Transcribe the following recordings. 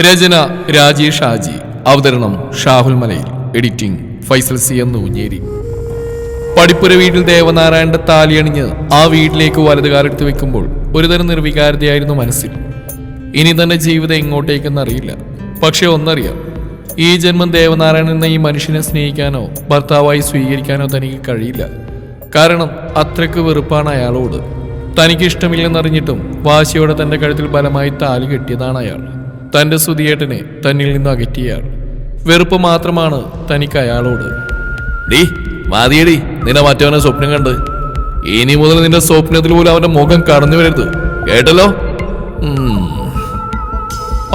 രചന രാജേഷ് ഷാജി അവതരണം ഷാഹുൽ മലയിൽ. Editing Faisal C എന്ന് ഉഞ്ഞേരി പടിപ്പുര വീട്ടിൽ ദേവനാരായണന്റെ താലിയണിഞ്ഞ് ആ വീട്ടിലേക്ക് വലതുകാലെടുത്ത് വെക്കുമ്പോൾ ഒരുതരം നിർവികാരതയായിരുന്നു മനസ്സിൽ. ഇനി തന്റെ ജീവിതം എങ്ങോട്ടേക്കെന്ന് അറിയില്ല. പക്ഷെ ഒന്നറിയാം. ഈ ജന്മം ദേവനാരായണൻ എന്ന ഈ മനുഷ്യനെ സ്നേഹിക്കാനോ ഭർത്താവായി സ്വീകരിക്കാനോ തനിക്ക് കഴിയില്ല. കാരണം അത്രയ്ക്ക് വെറുപ്പാണ് അയാളോട്. തനിക്ക് ഇഷ്ടമില്ലെന്നറിഞ്ഞിട്ടും വാശിയോടെ തന്റെ കഴുത്തിൽ ബലമായി താലി കെട്ടിയതാണ് അയാൾ. തന്റെ സുതിയേട്ടനെ തന്നിൽ നിന്ന് അകറ്റിയയാൾ വെറുപ്പ് മാത്രമാണ് തനിക്ക് അയാളോട്. ഡീ മാതിയടി നിന്നെ മറ്റവനെ സ്വപ്നം കണ്ട്. ഇനി മുതൽ നിന്റെ സ്വപ്നത്തിൽ പോലും അവന്റെ മുഖം കടന്നു വരരുത്. കേട്ടല്ലോ.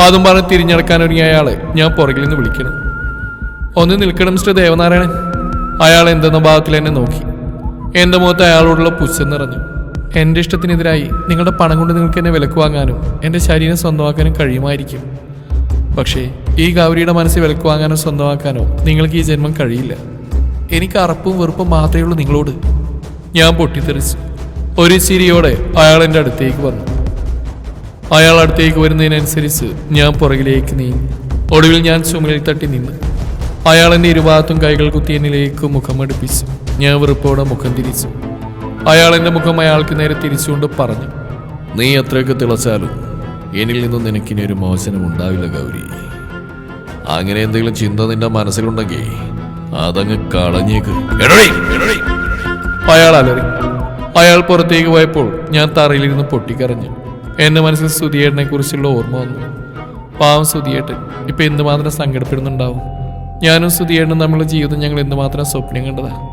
അതും പറഞ്ഞ് തിരിഞ്ഞടക്കാൻ ഒരുങ്ങിയ അയാളെ ഞാൻ പുറകിൽ നിന്ന് വിളിക്കണം ഒന്ന് നിൽക്കണം മിസ്റ്റർ ദേവനാരായണൻ. അയാൾ എന്തെന്ന ഭാഗത്തിൽ എന്നെ നോക്കി. എന്റെ മുഖത്ത് അയാളോടുള്ള പുച്ഛം നിറഞ്ഞു. എന്റെ ഇഷ്ടത്തിനെതിരായി നിങ്ങളുടെ പണം കൊണ്ട് നിങ്ങൾക്ക് എന്നെ വിലക്ക് വാങ്ങാനും എന്റെ ശരീരം സ്വന്തമാക്കാനും കഴിയുമായിരിക്കും. പക്ഷേ ഈ ഗൗരിയുടെ മനസ്സ് വിലക്ക് വാങ്ങാനോ സ്വന്തമാക്കാനോ നിങ്ങൾക്ക് ഈ ജന്മം കഴിയില്ല. എനിക്ക് അറപ്പും വെറുപ്പും മാത്രമേ ഉള്ളൂ നിങ്ങളോട്. ഞാൻ പൊട്ടിത്തെറിച്ചു. ഒരു ചിരിയോടെ അയാൾ എന്റെ അടുത്തേക്ക് വന്നു. അയാൾ അടുത്തേക്ക് വരുന്നതിനനുസരിച്ച് ഞാൻ പുറകിലേക്ക് നീങ്ങി. ഒടുവിൽ ഞാൻ ചുമലിൽ തട്ടി നിന്നു. അയാൾ എന്റെ ഇരുഭാഗത്തും കൈകൾ കുത്തി മുഖം അടുപ്പിച്ചു. ഞാൻ വെറുപ്പോടെ മുഖം തിരിച്ചു. അയാൾ എന്റെ മുഖം അയാൾക്ക് നേരെ തിരിച്ചുകൊണ്ട് പറഞ്ഞു നീ അത്രയൊക്കെ തിളച്ചാലും എന്നിൽ നിന്നും നിനക്കിനി ഒരു മോചനം ഉണ്ടാവില്ല ഗൗരി. അങ്ങനെ എന്തെങ്കിലും ചിന്ത നിന്റെ മനസ്സിലുണ്ടെങ്കിൽ അതങ്ങ് കളഞ്ഞേക്ക്. അയാൾ അലറി. അയാൾ പുറത്തേക്ക് പോയപ്പോൾ ഞാൻ തറയിലിരുന്ന് പൊട്ടിക്കരഞ്ഞു. എന്റെ മനസ്സിൽ സുധിയേട്ടനെ കുറിച്ചുള്ള ഓർമ്മ വന്നു. പാവം സുധിയേട്ടൻ ഇപ്പൊ എന്തുമാത്രം സങ്കടപ്പെടുന്നുണ്ടാവും? ഞാനും സുധിയേട്ടനും നമ്മുടെ ജീവിതം ഞങ്ങൾ എന്തുമാത്രം സ്വപ്നം കണ്ടതാ?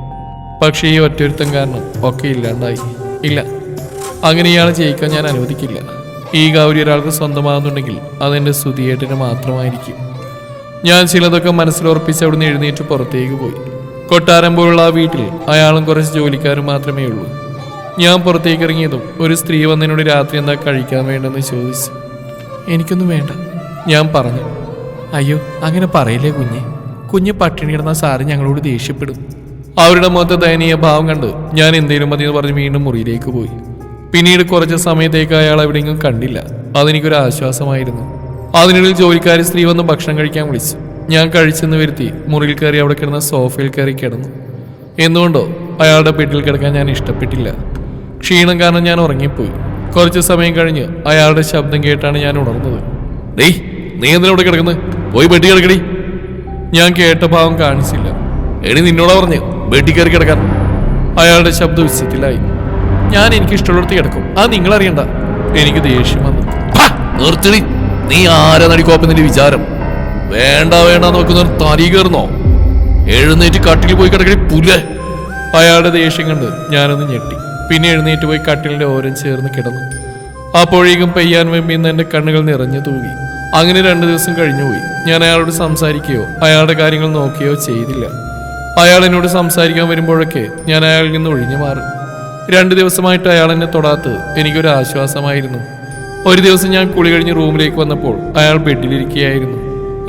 പക്ഷേ ഈ ഒറ്റൊരുത്തം കാരണം ഒക്കെ ഇല്ലാണ്ടായി. ഇല്ല. അങ്ങനെ ഇയാളെ ജയിക്കാൻ ഞാൻ അനുവദിക്കില്ല. ഈ ഗൗരി ഒരാൾക്ക് സ്വന്തമാകുന്നുണ്ടെങ്കിൽ അതെന്റെ സുധിയേട്ടന് മാത്രമായിരിക്കും. ഞാൻ ചിലതൊക്കെ മനസ്സിലുറപ്പിച്ച് അവിടുന്ന് എഴുന്നേറ്റ് പുറത്തേക്ക് പോയി. കൊട്ടാരം പോലുള്ള ആ വീട്ടിൽ അയാളും കുറച്ച് ജോലിക്കാരും മാത്രമേ ഉള്ളൂ. ഞാൻ പുറത്തേക്ക് ഇറങ്ങിയതും ഒരു സ്ത്രീ വന്നതിനോട് രാത്രി എന്താ കഴിക്കാൻ വേണ്ടെന്ന് ചോദിച്ചു. എനിക്കൊന്നും വേണ്ട. ഞാൻ പറഞ്ഞു. അയ്യോ അങ്ങനെ പറയില്ലേ കുഞ്ഞ്? കുഞ്ഞ് പട്ടിണി കിടന്ന സാറ് ഞങ്ങളോട് ദേഷ്യപ്പെടും. അവരുടെ മുഖത്തെ ദയനീയ ഭാവം കണ്ട് ഞാൻ എന്തേലും മതി എന്ന് പറഞ്ഞ് വീണ്ടും മുറിയിലേക്ക് പോയി. പിന്നീട് കുറച്ച് സമയത്തേക്ക് അയാൾ എവിടെയെങ്കിലും കണ്ടില്ല. അതെനിക്കൊരു ആശ്വാസമായിരുന്നു അതിനിടയിൽ ജോലിക്കാരി സ്ത്രീ വന്ന് ഭക്ഷണം കഴിക്കാൻ വിളിച്ചു. ഞാൻ കഴിച്ചെന്ന് വരുത്തി മുറിയിൽ കയറി അവിടെ കിടന്ന സോഫയിൽ കയറി കിടന്നു. എന്തുകൊണ്ടോ അയാളുടെ ബെഡിൽ കിടക്കാൻ ഞാൻ ഇഷ്ടപ്പെട്ടില്ല. ക്ഷീണം കാരണം ഞാൻ ഉറങ്ങിപ്പോയി. കുറച്ച് സമയം കഴിഞ്ഞ് അയാളുടെ ശബ്ദം കേട്ടാണ് ഞാൻ ഉണർന്നത്. ഡേയ് നീ എന്തിനാ അവിടെ കിടക്കുന്നത് പോയി പെട്ടി കിടക്കടി. ഞാൻ കേട്ട ഭാവം കാണിച്ചില്ല. എടി നിന്നോടാ പറഞ്ഞു ബെഡി കയറി കിടക്കാൻ. അയാളുടെ ശബ്ദം ഉച്ചത്തിലായി ഞാൻ എനിക്ക് ഇഷ്ടമുള്ളിടത്ത് കിടക്കും. അത് നിങ്ങൾ അറിയണ്ട എനിക്ക് ദേഷ്യം വന്നു നിർത്തിടി. നീ ആരാ നടിക്കോപ്പത്തിന്റെ വിചാരം? വേണ്ട വേണ്ട നോക്കുന്ന തരി കയറുന്നോ? എഴുന്നേറ്റ് കട്ടിൽ പോയി കിടക്കണി പുല്ല്. അയാളുടെ ദേഷ്യം കണ്ട് ഞാനൊന്ന് ഞെട്ടി. പിന്നെ എഴുന്നേറ്റ് പോയി കട്ടിലിന്റെ ഓരം ചേർന്ന് കിടന്നു. അപ്പോഴേക്കും പെയ്യാൻ വെമ്പിന്ന് എന്റെ കണ്ണുകൾ നിറഞ്ഞു തൂകി അങ്ങനെ രണ്ടു ദിവസം കഴിഞ്ഞുപോയി. ഞാൻ അയാളോട് സംസാരിക്കുകയോ അയാളുടെ കാര്യങ്ങൾ നോക്കുകയോ ചെയ്തില്ല. അയാൾ എന്നോട് സംസാരിക്കാൻ വരുമ്പോഴൊക്കെ ഞാൻ അയാളിൽ നിന്ന് ഒഴിഞ്ഞു മാറും. രണ്ടു ദിവസമായിട്ട് അയാൾ എന്നെ തൊടാത്ത് എനിക്കൊരു ആശ്വാസമായിരുന്നു. ഒരു ദിവസം ഞാൻ കുളി കഴിഞ്ഞ് റൂമിലേക്ക് വന്നപ്പോൾ അയാൾ ബെഡിലിരിക്കുകയായിരുന്നു.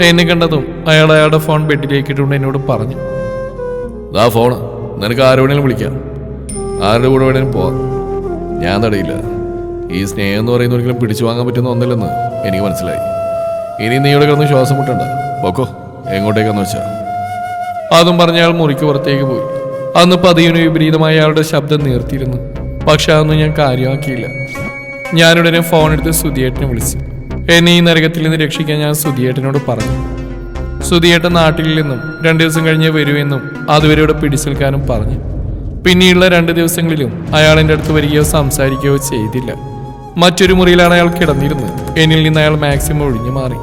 എന്നെ കണ്ടതും അയാൾ അയാളുടെ ഫോൺ ബെഡിലേക്ക് ഇട്ടുകൊണ്ട് എന്നോട് പറഞ്ഞു. ആ ഫോൺ നിനക്ക് ആര് വേണേലും വിളിക്കാം. ആരുടെ കൂടെ വേണേലും പോവാം. ഞാൻ തടയില്ല. ഈ സ്നേഹം എന്ന് പറയുന്ന ഒരിക്കലും പിടിച്ചു വാങ്ങാൻ പറ്റുന്ന ഒന്നില്ലെന്ന് എനിക്ക് മനസ്സിലായി. ഇനി നീ ഇവിടെ കിടന്ന് ശ്വാസം മുട്ടണ്ട. പോക്കോ. എങ്ങോട്ടേക്കാന്ന് വെച്ചാ. അതും പറഞ്ഞ അയാൾ മുറിക്ക് പുറത്തേക്ക് പോയി. അന്ന് പതിവിന് വിപരീതമായ അയാളുടെ ശബ്ദം നീർത്തിയിരുന്നു. പക്ഷെ അതൊന്നും ഞാൻ കാര്യമാക്കിയില്ല. ഞാനുടനെ ഫോൺ എടുത്ത് സുധിയേട്ടനെ വിളിച്ചു. എന്നെ ഈ നരകത്തിൽ നിന്ന് രക്ഷിക്കാൻ ഞാൻ സുധിയേട്ടനോട് പറഞ്ഞു. സുധിയേട്ടൻ നിന്നും രണ്ടു ദിവസം കഴിഞ്ഞേ വരുമെന്നും അതുവരെ ഇവിടെ പിടിച്ചു നിൽക്കാനും പറഞ്ഞു. പിന്നീടുള്ള രണ്ട് ദിവസങ്ങളിലും അയാൾ എന്റെ അടുത്ത് വരികയോ സംസാരിക്കുകയോ ചെയ്തില്ല. മറ്റൊരു മുറിയിലാണ് അയാൾ കിടന്നിരുന്നത്. എന്നിൽ നിന്ന് അയാൾ മാക്സിമം ഒഴിഞ്ഞു മാറി.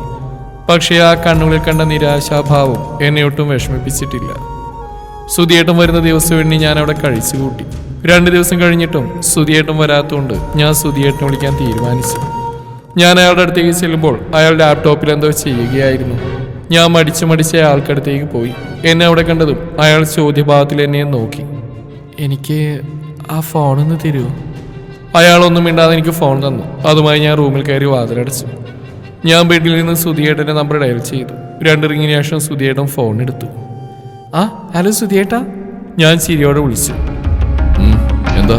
പക്ഷേ ആ കണ്ണുകളിൽ കണ്ട നിരാശാഭാവം എന്നെ ഒട്ടും വിഷമിപ്പിച്ചിട്ടില്ല. സുതിയേട്ടം വരുന്ന ദിവസം എണ്ണി ഞാൻ അവിടെ കഴിച്ചു കൂട്ടി രണ്ട് ദിവസം കഴിഞ്ഞിട്ടും സുതിയേട്ടം വരാത്തതുകൊണ്ട് ഞാൻ സുധിയേട്ടനെ വിളിക്കാൻ തീരുമാനിച്ചു. ഞാൻ അയാളുടെ അടുത്തേക്ക് ചെല്ലുമ്പോൾ അയാൾ ലാപ്ടോപ്പിൽ എന്തോ ചെയ്യുകയായിരുന്നു. ഞാൻ മടിച്ച് മടിച്ച് അയാൾക്കടുത്തേക്ക് പോയി. എന്നെ അവിടെ കണ്ടതും അയാൾ ചോദ്യഭാവത്തിൽ എന്നെ നോക്കി. എനിക്ക് ആ ഫോണൊന്ന് തരുമോ അയാളൊന്നും മിണ്ടാതെ എനിക്ക് ഫോൺ തന്നു. അതുമായി ഞാൻ റൂമിൽ കയറി വാതിലടച്ചു. ഞാൻ ബെഡിൽ നിന്ന് സുധിയേട്ടന്റെ നമ്പർ ഡയൽ ചെയ്തു. രണ്ട് റിങ്ങിന് ശേഷം സുധിയേട്ടൻ ഫോൺ എടുത്തു. ആ ഹലോ സുധിയേട്ടാ. ഞാൻ ചിരിയോടെ വിളിച്ചു. "ഉം, എന്താ?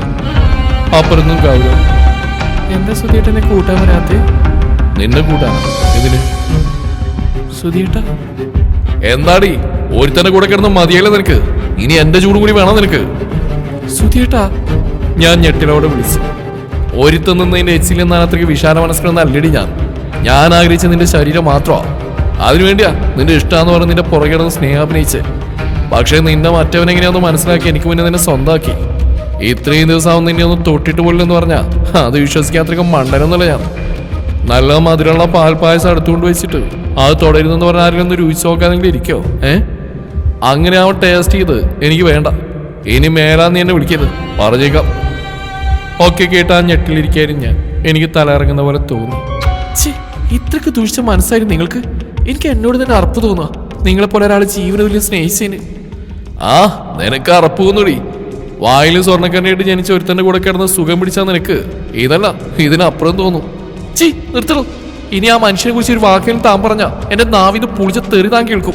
അപ്പുറൊന്നും കാവുക എന്താ സുധിയേട്ടനെ കൂട്ടാൻ വരാത്തേ നിന്നെ കൂട്ടാണ് ഇതിന് സുധിയേട്ട. എന്താടി? ഒരുത്തന്റെ കൂടെ കിടന്ന് മതിയല്ലേ നിനക്ക്? ഇനി എന്റെ ചൂട് കൂടി വേണം നിനക്ക്? സുധിയേട്ടാ. ഞാൻ ഞെട്ടിലോടെ വിളിച്ചു. ഒരുത്തൻ നിന്നതിന്റെ എച്ചിൽ അത്രയ്ക്ക് വിശാല മനസ്സിലൊന്നും അല്ലടി ഞാൻ. ഞാൻ ആഗ്രഹിച്ച നിന്റെ ശരീരം മാത്രമാ. അതിനുവേണ്ടിയാ നിന്റെ ഇഷ്ടമെന്ന് പറഞ്ഞ് നിന്റെ പുറകെ കിടന്ന് സ്നേഹാഭിനയിച്ച് പക്ഷേ നിന്നെ മറ്റവനെങ്ങനെയാന്ന് മനസ്സിലാക്കി എനിക്ക് മുന്നേ നിന്നെ സ്വന്തമാക്കി ഇത്രയും ദിവസം നിന്നെ ഒന്ന് തൊട്ടിട്ട് പോലെന്ന് പറഞ്ഞാ അത് വിശ്വസിക്കാത്രക്കും മണ്ടനൊന്നുമല്ല ഞാൻ. നല്ല മധുരമുള്ള പാൽപ്പായസം അടുത്തുകൊണ്ട് വെച്ചിട്ട് അത് തുടരുന്നെന്ന് പറഞ്ഞ ആരെങ്കിലും ഒന്ന് രുചിച്ച് നോക്കാനെങ്കിലും ഇരിക്കോ? ഏ? അങ്ങനെ അവൻ ടേസ്റ്റ് ചെയ്ത് എനിക്ക് വേണ്ട. ഇനി മേലാന്ന് എന്നെ വിളിക്കരുത്. പറഞ്ഞേക്കാം. ഒക്കെ കേട്ടാ ഞെട്ടിലിരിക്കായിരുന്നു ഞാൻ. എനിക്ക് തലയിറങ്ങുന്ന പോലെ തോന്നി. ഛേ, ഇത്രക്ക് ദൂഷിച്ച മനസ്സായിരുന്നു നിങ്ങൾക്ക് എനിക്ക് എന്നോട് തന്നെ അറപ്പ് തോന്നുക നിങ്ങളെപ്പോലെ ഒരാൾ ജീവന തുല്യം സ്നേഹിച്ചതിന്. ആ നിനക്ക് അറപ്പ് തോന്നുടി. വായിൽ സ്വർണക്കണ്ണയായിട്ട് ജനിച്ച ഒരുത്തന്റെ കൂടെ കിടന്ന് സുഖം പിടിച്ചാ നിനക്ക്. ഇതല്ല ഇതിനപ്പുറം തോന്നും. ചീ നിർത്തണം? ഇനി ആ മനുഷ്യനെ കുറിച്ച് ഒരു വാക്കിലും താൻ പറഞ്ഞ എന്റെ നാവിന്ന് പുളിച്ച തെറി താൻ കേൾക്കും.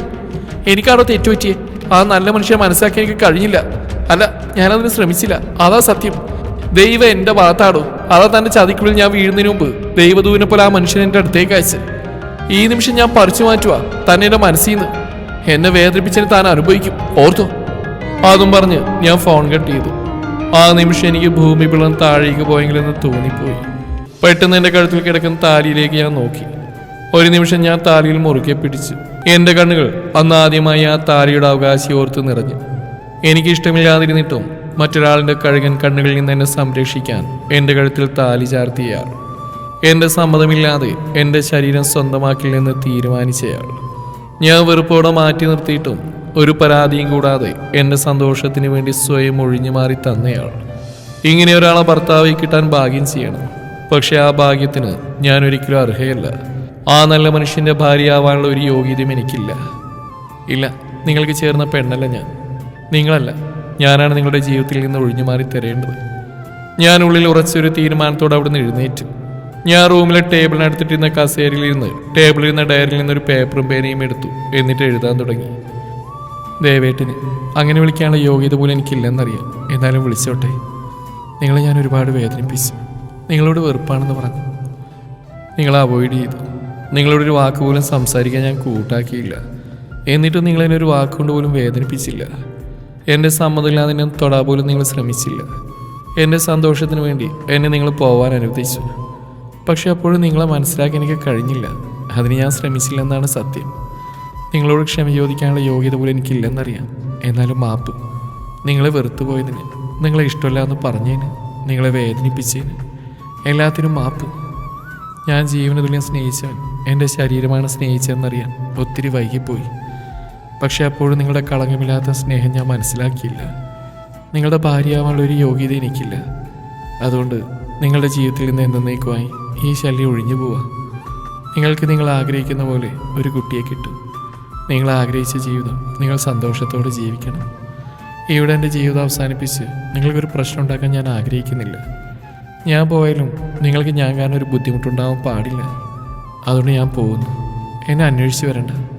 എനിക്കാണോ തെറ്റുപറ്റിയേ? ആ നല്ല മനുഷ്യനെ മനസ്സിലാക്കി എനിക്ക് കഴിഞ്ഞില്ല. അല്ല ഞാനതിന് ശ്രമിച്ചില്ല. അതാ സത്യം. ദൈവം എന്റെ ഭാഗത്താടോ അതാ തന്റെ ചതിക്കുള്ളിൽ ഞാൻ വീഴുന്നതിന് മുമ്പ് ദൈവദൂവിനെ പോലെ ആ മനുഷ്യൻ എന്റെ അടുത്തേക്ക് അയച്ച് ഈ നിമിഷം ഞാൻ പറിച്ചു മാറ്റുക തന്നെ എന്റെ മനസ്സിൽ നിന്ന് എന്നെ വേദനിപ്പിച്ചതിന് താൻ അനുഭവിക്കും. ഓർത്തോ? അതും പറഞ്ഞ് ഞാൻ ഫോൺ കട്ട് ചെയ്തു. ആ നിമിഷം എനിക്ക് ഭൂമി പിളർന്ന് താഴേക്ക് പോയെങ്കിലെന്ന് തോന്നിപ്പോയി. പെട്ടെന്ന് എന്റെ കഴുത്തിൽ കിടക്കുന്ന താലിയിലേക്ക് ഞാൻ നോക്കി. ഒരു നിമിഷം ഞാൻ താലിയിൽ മുറുകെ പിടിച്ചു. എന്റെ കണ്ണുകൾ അന്ന് ആദ്യമായി ആ താലിയുടെ അവകാശി ഓർത്ത് നിറഞ്ഞു. എനിക്ക് മറ്റൊരാളിന്റെ കഴുകൻ കണ്ണുകളിൽ നിന്ന് എന്നെ സംരക്ഷിക്കാൻ എന്റെ കഴുത്തിൽ താലി ചാർത്തിയയാൾ. എന്റെ സമ്മതമില്ലാതെ എന്റെ ശരീരം സ്വന്തമാക്കില്ലെന്ന് തീരുമാനിച്ചയാൾ. ഞാൻ വെറുപ്പോടെ മാറ്റി നിർത്തിയിട്ടും ഒരു പരാതിയും കൂടാതെ എന്റെ സന്തോഷത്തിന് വേണ്ടി സ്വയം ഒഴിഞ്ഞു മാറി തന്നയാൾ. ഇങ്ങനെ ഒരാളെ ഭർത്താവായി കിട്ടാൻ ഭാഗ്യം ചെയ്യണം. പക്ഷെ ആ ഭാഗ്യത്തിന് ഞാൻ ഒരിക്കലും അർഹയല്ല. ആ നല്ല മനുഷ്യന്റെ ഭാര്യയാവാനുള്ള ഒരു യോഗ്യതയും എനിക്കില്ല. ഇല്ല നിങ്ങൾക്ക് ചേർന്ന പെണ്ണല്ല ഞാൻ. നിങ്ങളല്ല. ഞാനാണ് നിങ്ങളുടെ ജീവിതത്തിൽ നിന്ന് ഒഴിഞ്ഞു മാറി തരേണ്ടത്. ഞാൻ ഉള്ളിൽ ഉറച്ചൊരു തീരുമാനത്തോടെ അവിടെ നിന്ന് എഴുന്നേറ്റു. ഞാൻ റൂമിലെ ടേബിളിനടുത്തിട്ടിരുന്ന കസേരയിൽ ഇരുന്ന് ടേബിളിൽ ഇരുന്ന ഡയറിയിൽ നിന്ന് ഒരു പേപ്പറും പേനയും എടുത്തു എന്നിട്ട് എഴുതാൻ തുടങ്ങി. ദയവേട്ടിന് അങ്ങനെ വിളിക്കാനുള്ള യോഗ്യത പോലും എനിക്കില്ലെന്നറിയാം. എന്നാലും വിളിച്ചോട്ടെ. നിങ്ങളെ ഞാൻ ഒരുപാട് വേദനിപ്പിച്ചു. നിങ്ങളോട് വെറുപ്പാണെന്ന് പറഞ്ഞു. നിങ്ങളെ അവോയ്ഡ് ചെയ്തു. നിങ്ങളോടൊരു വാക്ക് പോലും സംസാരിക്കാൻ ഞാൻ കൂട്ടാക്കിയില്ല. എന്നിട്ടും നിങ്ങളെന്നെ ഒരു വാക്കുകൊണ്ട് പോലും വേദനിപ്പിച്ചില്ല. എന്റെ സമ്മതമില്ലാതെ ഞാൻ തൊടാ പോലും നിങ്ങൾ ശ്രമിച്ചില്ല. എന്റെ സന്തോഷത്തിന് വേണ്ടി എന്നെ നിങ്ങൾ പോവാൻ അനുവദിച്ചു. പക്ഷെ അപ്പോഴും നിങ്ങളെ മനസ്സിലാക്കി എനിക്ക് കഴിഞ്ഞില്ല. അതിന് ഞാൻ ശ്രമിച്ചില്ലെന്നാണ് സത്യം. നിങ്ങളോട് ക്ഷമ ചോദിക്കാനുള്ള യോഗ്യത പോലും എനിക്കില്ലെന്നറിയാം. എന്നാലും മാപ്പ് നിങ്ങളെ വെറുത്തു പോയതിന് നിങ്ങളെ ഇഷ്ടമല്ല എന്ന് പറഞ്ഞതിന് നിങ്ങളെ വേദനിപ്പിച്ചതിന് എല്ലാത്തിനും മാപ്പ്. ഞാൻ ജീവനതുല്യം സ്നേഹിച്ചവൻ. എന്റെ ശരീരമാണ് സ്നേഹിച്ചതെന്നറിയാൻ ഒത്തിരി വൈകിപ്പോയി. പക്ഷെ അപ്പോഴും നിങ്ങളുടെ കളങ്കമില്ലാത്ത സ്നേഹം ഞാൻ മനസ്സിലാക്കിയില്ല. നിങ്ങളുടെ ഭാര്യയാവാനുള്ള ഒരു യോഗ്യത എനിക്കില്ല. അതുകൊണ്ട് നിങ്ങളുടെ ജീവിതത്തിൽ നിന്ന് എന്നേക്കുമായി ഈ ശല്യം ഒഴിഞ്ഞു പോവാം. നിങ്ങൾക്ക് നിങ്ങൾ ആഗ്രഹിക്കുന്ന പോലെ ഒരു കുട്ടിയെ കിട്ടും. നിങ്ങൾ ആഗ്രഹിച്ച ജീവിതം നിങ്ങൾ സന്തോഷത്തോടെ ജീവിക്കണം. ഇവിടെ എന്റെ ജീവിതം അവസാനിപ്പിച്ച് നിങ്ങൾക്കൊരു പ്രശ്നം ഉണ്ടാക്കാൻ ഞാൻ ആഗ്രഹിക്കുന്നില്ല. ഞാൻ പോയാലും നിങ്ങൾക്ക് ഞാൻ കാരണം ഒരു ബുദ്ധിമുട്ടുണ്ടാവാൻ പാടില്ല. അതുകൊണ്ട് ഞാൻ പോകുന്നു. എന്നെ അന്വേഷിച്ച് വരണ്ട.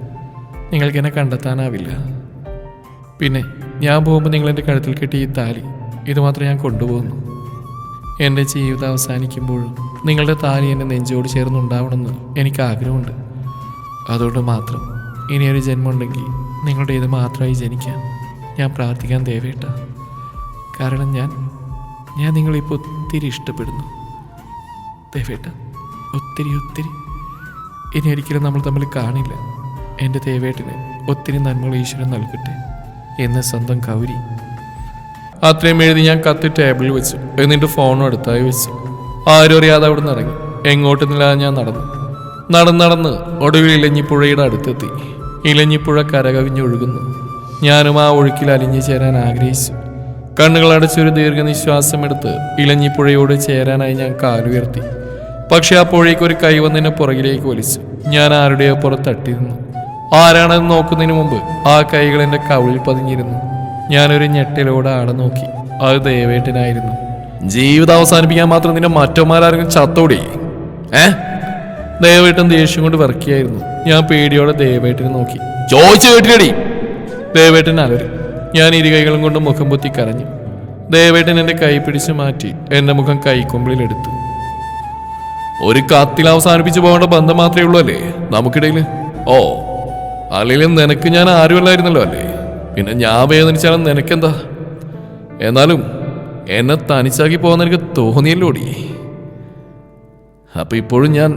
നിങ്ങൾക്ക് എന്നെ കണ്ടെത്താനാവില്ല. പിന്നെ ഞാൻ പോകുമ്പോൾ നിങ്ങളെന്റെ കഴുത്തിൽ കെട്ടി ഈ താലി. ഇതുമാത്രം ഞാൻ കൊണ്ടുപോകുന്നു. എന്റെ ജീവിതം അവസാനിക്കുമ്പോൾ നിങ്ങളുടെ താലി എന്റെ നെഞ്ചോട് ചേർന്നുണ്ടാവണമെന്ന് എനിക്ക് ആഗ്രഹമുണ്ട്. അതുകൊണ്ട് മാത്രം ഇനിയൊരു ജന്മമുണ്ടെങ്കിൽ നിങ്ങളുടെ ഇത് മാത്രമായി ജനിക്കാൻ ഞാൻ പ്രാർത്ഥിക്കാൻ ദേവേട്ട. കാരണം ഞാൻ ഞാൻ നിങ്ങളിപ്പോൾ ഒത്തിരി ഇഷ്ടപ്പെടുന്നു. ദേവേട്ട ഒത്തിരി ഒത്തിരി. ഇനി ഒരിക്കലും നമ്മൾ തമ്മിൽ കാണില്ല. എന്റെ ദേവേട്ടന് ഒത്തിരി നന്മകൾ ഈശ്വരൻ നൽകട്ടെ എന്ന് സ്വന്തം കൗരി. അത്രയും എഴുതി ഞാൻ കത്തി ടേബിളിൽ വെച്ചു. എന്നിട്ട് ഫോണും അടുത്തായി വെച്ചു. ആരും അറിയാതെ അവിടെ ഇറങ്ങി. എങ്ങോട്ടുന്നില്ലാതെ ഞാൻ നടന്നു. നടന്ന് നടന്ന് ഒടുവിൽ ഇലഞ്ഞിപ്പുഴയുടെ അടുത്തെത്തി. ഇലഞ്ഞിപ്പുഴ കരകവിഞ്ഞൊഴുകുന്നു ഞാനും ആ ഒഴുക്കിൽ അലിഞ്ഞു ചേരാൻ ആഗ്രഹിച്ചു. കണ്ണുകളടച്ചൊരു ദീർഘനിശ്വാസമെടുത്ത് ഇലഞ്ഞിപ്പുഴയോട് ചേരാനായി ഞാൻ കാലുയർത്തി പക്ഷെ ഒരു കൈ വന്നതിനെ പുറകിലേക്ക് വലിച്ചു. ഞാൻ ആരുടെയോ പുറത്തട്ടിരുന്നു. ആരാണെന്ന് നോക്കുന്നതിന് മുമ്പ്? ആ കൈകൾ എന്റെ കവിളിൽ പതിഞ്ഞിരുന്നു. ഞാനൊരു ഞെട്ടിലൂടെ ആടെ നോക്കി. അത് ദേവേട്ടനായിരുന്നു. ജീവിതം അവസാനിപ്പിക്കാൻ മാത്രം നിന്നെ മറ്റന്മാരാരെങ്കിലും ചത്തോടി? ഏ? ദേവേട്ടൻ ദേഷ്യം കൊണ്ട് വിറക്കിയായിരുന്നു. ഞാൻ പേടിയോടെ ദേവേട്ടനെ നോക്കി. ചോദിച്ചു കേട്ടില്ലടി. ദേവേട്ടൻ അലറി. ഞാൻ ഇരു കൈകളും കൊണ്ട് മുഖം പൊത്തി കരഞ്ഞു. ദേവേട്ടൻ എന്റെ കൈ പിടിച്ച് മാറ്റി എന്റെ മുഖം കൈക്കൊമ്പിളിൽ എടുത്തു. ഒരു കത്തിൽ അവസാനിപ്പിച്ചു പോകേണ്ട ബന്ധം മാത്രമേ ഉള്ളൂ അല്ലേ? നമുക്കിടയിൽ? ഓ. അല്ലെങ്കിലും നിനക്ക് ഞാൻ ആരുമല്ലായിരുന്നല്ലോ അല്ലേ? പിന്നെ ഞാൻ വേദനിച്ചാലും നിനക്കെന്താ? എന്നാലും എന്നെ തനിച്ചാക്കി പോകാൻ എനിക്ക് തോന്നിയല്ലോടി അപ്പൊ ഇപ്പോഴും ഞാൻ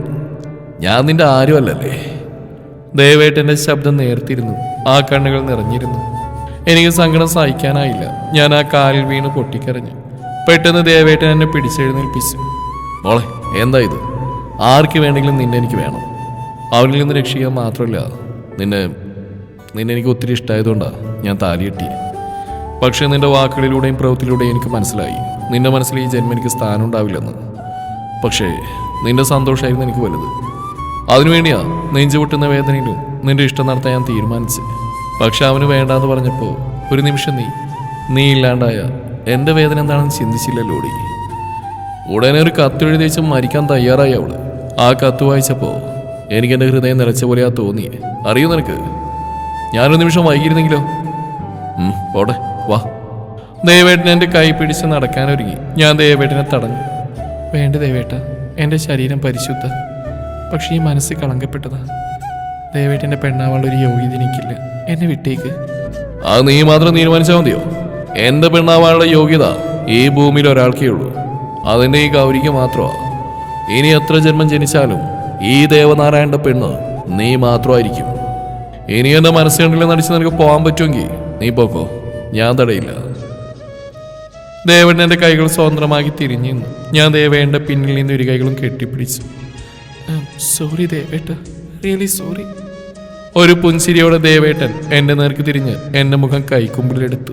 ഞാൻ നിന്റെ ആരുമല്ലല്ലേ? ദയവായിട്ട് ശബ്ദം നേർത്തിരുന്നു ആ കണ്ണുകൾ നിറഞ്ഞിരുന്നു. എനിക്ക് സങ്കടം സഹിക്കാനായില്ല. ഞാൻ ആ കാലിൽ വീണ് പൊട്ടിക്കരഞ്ഞു. പെട്ടെന്ന് ദേവേട്ടൻ എന്നെ പിടിച്ചെഴുന്നേൽപ്പിച്ചു. മോളെ എന്താ ഇത്? ആർക്ക് വേണമെങ്കിലും നിന്നെ എനിക്ക് വേണം. അവരിൽ നിന്ന് രക്ഷിക്കാൻ മാത്രമല്ല. നിന്നെ നിന്നെ എനിക്ക് ഒത്തിരി ഇഷ്ടമായതുകൊണ്ടാണ് ഞാൻ താലി കെട്ടിയത് പക്ഷേ നിന്റെ വാക്കുകളിലൂടെയും പ്രവൃത്തിയിലൂടെയും എനിക്ക് മനസ്സിലായി. നിന്റെ മനസ്സിൽ ഈ ജന്മം എനിക്ക് സ്ഥാനം ഉണ്ടാവില്ലെന്ന്. പക്ഷേ നിന്റെ സന്തോഷമായിരുന്നു എനിക്ക് വലുത്. അതിനുവേണ്ടിയാ നെഞ്ചു പൊട്ടുന്ന വേദനയിലും നിന്റെ ഇഷ്ടം നടത്താൻ ഞാൻ തീരുമാനിച്ചു. പക്ഷെ അവന് വേണ്ടാന്ന് പറഞ്ഞപ്പോൾ ഒരു നിമിഷം നീ നീ ഇല്ലാണ്ടായ എന്റെ വേദന എന്താണെന്ന് ചിന്തിച്ചില്ലല്ലോടി ഉടനെ ഒരു കത്തെഴുതി വെച്ച് മരിക്കാൻ തയ്യാറായി അവൾ. ആ കത്ത് വായിച്ചപ്പോൾ എനിക്ക് എന്റെ ഹൃദയം നിറച്ച പോലെയാ തോന്നി അറിയൂ നിനക്ക്? ഞാനൊരു നിമിഷം വൈകിയിരുന്നെങ്കിലോ? ഓടെ വാ. ദേവേട്ടൻ എന്റെ കൈ പിടിച്ച് നടക്കാനൊരുങ്ങി. ഞാൻ ദേവേട്ടനെ തടഞ്ഞു. വേണ്ട ദേവേട്ട എന്റെ ശരീരം പരിശുദ്ധ. പക്ഷേ ഈ മനസ്സ് കളങ്കപ്പെട്ടതാ. ദേവേട്ടന്റെ പെണ്ണാവാനുള്ള ഒരു യോഗ്യത എനിക്കില്ല. എന്നെ വിട്ടേക്ക്. അത് നീ മാത്രം തീരുമാനിച്ചാൽ മതിയോ? എന്റെ പെണ്ണാവാനുള്ള യോഗ്യത ഈ ഭൂമിയിൽ ഒരാൾക്കേ ഉള്ളൂ. അതിന്റെ ഈ ഗൗരിക്ക് മാത്രമാണ് ഇനി എത്ര ജന്മം ജനിച്ചാലും ഈ ദേവനാരായണന്റെ പെണ്ണ് നീ മാത്രമായിരിക്കും. ഇനി എന്റെ മനസ്സിലുണ്ടെങ്കിൽ നടിച്ച് നിനക്ക് പോകാൻ പറ്റുമെങ്കിൽ നീ പോക്കോ. ഞാൻ തടയില്ല. ദേവൻ എന്റെ കൈകൾ സ്വതന്ത്രമാക്കി തിരിഞ്ഞു ഞാൻ ദേവേന്റെ പിന്നിൽ നിന്ന് ഇരു കൈകളും കെട്ടിപ്പിടിച്ചു. സോറി ദേവേട്ട. റിയലി സോറി ഒരു പുൻസിരിയോടെ ദേവേട്ടൻ എന്റെ നേർക്ക് തിരിഞ്ഞ് എന്റെ മുഖം കൈക്കുമ്പിളിലെടുത്തു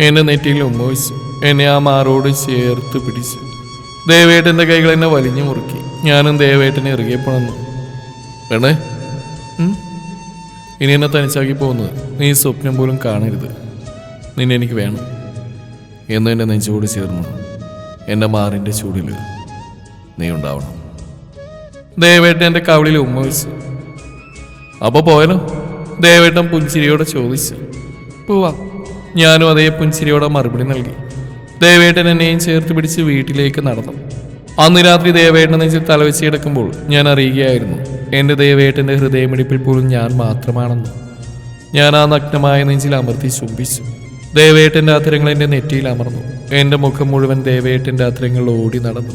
എന്റെ നെറ്റിയിൽ ഉമ്മവിച്ചു എന്നെ ആ മാറോട് ചേർത്ത് പിടിച്ചു. ദേവേട്ടന്റെ കൈകൾ എന്നെ വലിഞ്ഞു മുറുക്കി. ഞാനും ദേവേട്ടനെ ഇറങ്ങിയ പോണെന്ന്. വേണേ ഇനി എന്നെ തനിച്ചാക്കി പോകുന്നത് നീ സ്വപ്നം പോലും കാണരുത്. നിന്നെ എനിക്ക് വേണം. എന്ന് എന്റെ നെഞ്ചോട് ചേർന്നു എന്റെ മാറിന്റെ ചൂടിൽ നീ ഉണ്ടാവണം. ദേവേട്ടൻ എന്റെ കവിളിൽ ഉമ്മ വെച്ചു അപ്പോൾ പോയാലോ ദേവേട്ടൻ പുഞ്ചിരിയോടെ ചോദിച്ചു. പോവാ. ഞാനും അതേ പുഞ്ചിരിയോടെ മറുപടി നൽകി. ദേവേട്ടൻ എന്നെയും ചേർത്ത് പിടിച്ച് വീട്ടിലേക്ക് നടന്നു. അന്ന് രാത്രി ദേവേട്ടൻ നെഞ്ചിൽ തലവെച്ച് കിടക്കുമ്പോൾ ഞാൻ അറിയുകയായിരുന്നു എന്റെ ദേവേട്ടന്റെ ഹൃദയമിടിപ്പിൽ പോലും ഞാൻ മാത്രമാണെന്ന്. ഞാൻ ആ നഗ്നമായ നെഞ്ചിൽ അമർത്തി ചുംബിച്ചു ദേവേട്ടന്റെ അധരങ്ങൾ എന്റെ നെറ്റിയിൽ അമർന്നു. എന്റെ മുഖം മുഴുവൻ ദേവേട്ടന്റെ അധരങ്ങൾ ഓടി നടന്നു.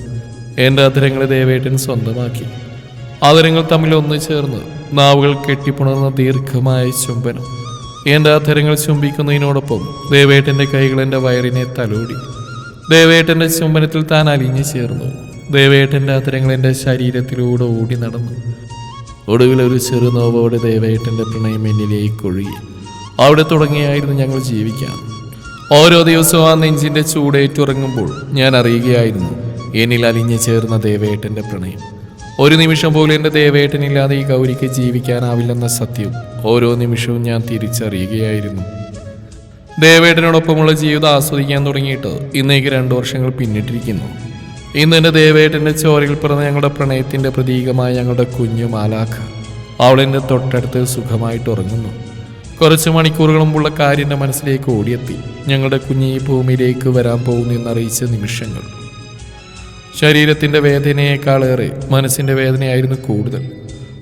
എന്റെ അധരങ്ങളെ ദേവേട്ടൻ സ്വന്തമാക്കി. അധരങ്ങൾ തമ്മിൽ ഒന്നു ചേർന്ന് നാവുകൾ കെട്ടിപ്പുണർന്ന ദീർഘമായ ചുംബനം. എന്റെ അധരങ്ങൾ ചുംബിക്കുന്നതിനോടൊപ്പം ദേവേട്ടന്റെ കൈകൾ എന്റെ വയറിനെ തലോടി. ദേവേട്ടന്റെ ചുംബനത്തിൽ താൻ അലിഞ്ഞു ചേർന്നു. ദേവേട്ടന്റെ അത്തരങ്ങൾ എന്റെ ശരീരത്തിലൂടെ ഓടി നടന്നു. ഒടുവിൽ ഒരു ചെറുനോവോടെ ദേവേട്ടന്റെ പ്രണയം എന്നിലേക്ക് ഒഴുകി. അവിടെ തുടങ്ങിയായിരുന്നു ഞങ്ങൾ ജീവിക്കാൻ. ഓരോ ദിവസവും ആ നെഞ്ചിന്റെ ചൂടേറ്റുറങ്ങുമ്പോൾ ഞാൻ അറിയുകയായിരുന്നു എന്നിൽ അലിഞ്ഞു ചേർന്ന ദേവേട്ടന്റെ പ്രണയം. ഒരു നിമിഷം പോലും എന്റെ ദേവേട്ടനില്ലാതെ ഈ ഗൗരിക്ക് ജീവിക്കാനാവില്ലെന്ന സത്യം ഓരോ നിമിഷവും ഞാൻ തിരിച്ചറിയുകയായിരുന്നു. ദേവേട്ടനോടൊപ്പമുള്ള ജീവിതം ആസ്വദിക്കാൻ തുടങ്ങിയിട്ട് ഇന്നേക്ക് രണ്ടു വർഷങ്ങൾ പിന്നിട്ടിരിക്കുന്നു. ഇന്ന് എന്റെ ദേവേട്ടന്റെ ചോരയിൽ പിറന്ന ഞങ്ങളുടെ പ്രണയത്തിന്റെ പ്രതീകമായ ഞങ്ങളുടെ കുഞ്ഞു മാലാഖ അവളെന്റെ തൊട്ടടുത്ത് സുഖമായിട്ട് ഉറങ്ങുന്നു. കുറച്ച് മണിക്കൂറുകൾ മുമ്പുള്ള കാര്യന്റെ മനസ്സിലേക്ക് ഓടിയെത്തി. ഞങ്ങളുടെ കുഞ്ഞ് ഈ ഭൂമിയിലേക്ക് വരാൻ പോകുന്നു എന്നറിയിച്ച നിമിഷങ്ങൾ. ശരീരത്തിന്റെ വേദനയേക്കാളേറെ മനസ്സിന്റെ വേദനയായിരുന്നു കൂടുതൽ.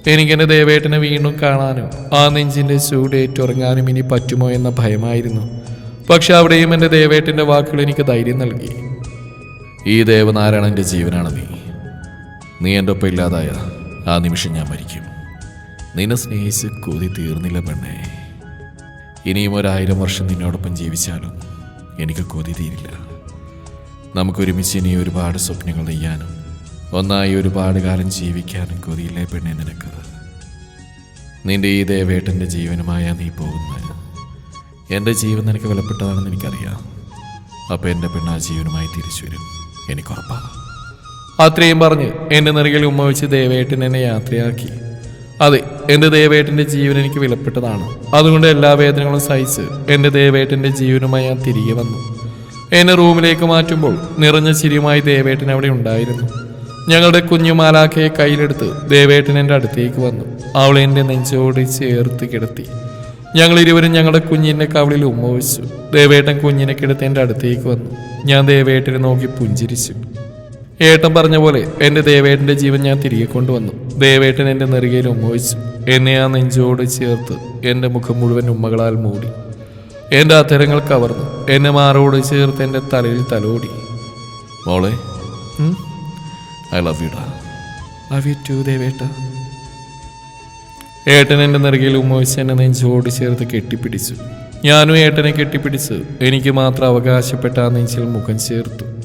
എനിക്കെന്റെ ദേവേട്ടനെ വീണ്ടും കാണാനും ആ നെഞ്ചിന്റെ ചൂടേറ്റുറങ്ങാനും ഇനി പറ്റുമോ എന്ന ഭയമായിരുന്നു. പക്ഷെ അവിടെയും എന്റെ ദേവേട്ടന്റെ വാക്കുകൾ എനിക്ക് ധൈര്യം നൽകി. ഈ ദേവനാരായണന്റെ ജീവനാണ് നീ. നീ എന്റെ ഒപ്പം ഇല്ലാതായ ആ നിമിഷം ഞാൻ മരിക്കും. നിന്നെ സ്നേഹിച്ച് കൊതി തീർന്നില്ല പെണ്ണേ. ഇനിയും ഒരായിരം വർഷം നിന്നോടൊപ്പം ജീവിച്ചാലും എനിക്ക് കൊതി തീരില്ല. നമുക്കൊരുമിച്ച് ഇനി ഒരുപാട് സ്വപ്നങ്ങൾ നെയ്യാനും ഒന്നായി ഒരുപാട് കാലം ജീവിക്കാനും കൊതിയില്ലേ പെണ്ണെ നിനക്ക്? നിന്റെ ഈ ദേവേട്ടന്റെ ജീവനുമായ നീ പോകുന്നത്. എന്റെ ജീവൻ നിനക്ക് വിലപ്പെട്ടതാണെന്ന് എനിക്കറിയാം. അപ്പോൾ എന്റെ പെണ്ണ് ആ ജീവനുമായി തിരിച്ചു വരും എനിക്കുറപ്പാ അത്രയും പറഞ്ഞ് എന്റെ നെറുകിൽ ഉമ്മ വെച്ച് ദേവേട്ടൻ എന്നെ യാത്രയാക്കി. അതെ എന്റെ ദേവേട്ടന്റെ ജീവൻ എനിക്ക് വിലപ്പെട്ടതാണ്. അതുകൊണ്ട് എല്ലാ വേദനകളും സഹിച്ച് എന്റെ ദേവേട്ടന്റെ ജീവനുമായി ഞാൻ തിരികെ വന്നു. എന്നെ റൂമിലേക്ക് മാറ്റുമ്പോൾ നിറഞ്ഞ ചിരിയുമായി ദേവേട്ടൻ അവിടെ ഉണ്ടായിരുന്നു. ഞങ്ങളുടെ കുഞ്ഞു മാലാഖയെ കയ്യിലെടുത്ത് ദേവേട്ടൻ എന്റെ അടുത്തേക്ക് വന്നു. അവൾ എന്റെ നെഞ്ചോട് ചേർത്ത് കിടത്തി. ഞങ്ങൾ ഇരുവരും ഞങ്ങളുടെ കുഞ്ഞിന്റെ കവളിൽ ഉമ്മ വെച്ചു. ദേവേട്ടൻ കുഞ്ഞിനെ കിടത്തി എന്റെ അടുത്തേക്ക് വന്നു. ഞാൻ ദേവേട്ടനെ നോക്കി പുഞ്ചിരിച്ചു. ഏട്ടൻ പറഞ്ഞ പോലെ എന്റെ ദേവേട്ടന്റെ ജീവൻ ഞാൻ തിരികെ കൊണ്ടുവന്നു. ദേവേട്ടൻ എന്റെ നെറുകയിൽ ഉമ്മവച്ചു. എന്നെ ആ നെഞ്ചോട് ചേർത്ത് എന്റെ മുഖം മുഴുവൻ ഉമ്മകളാൽ മൂടി. എന്റെ അത്തരങ്ങൾ കവർന്നു. എന്നെ മാറോട് ചേർത്ത് എന്റെ തലയിൽ തലോടി. മോളെ I love you love you too ദേവേട്ട. ഏട്ടൻ എന്റെ നെറുകയിൽ ഉമ്മവച്ച് എന്നെ നെഞ്ചോട് ചേർത്ത് കെട്ടിപ്പിടിച്ചു. ഞാനും ഏട്ടനെ കെട്ടിപ്പിടിച്ച് എനിക്ക് മാത്രം അവകാശപ്പെട്ട ആ നെഞ്ചിൽ മുഖം ചേർത്തു.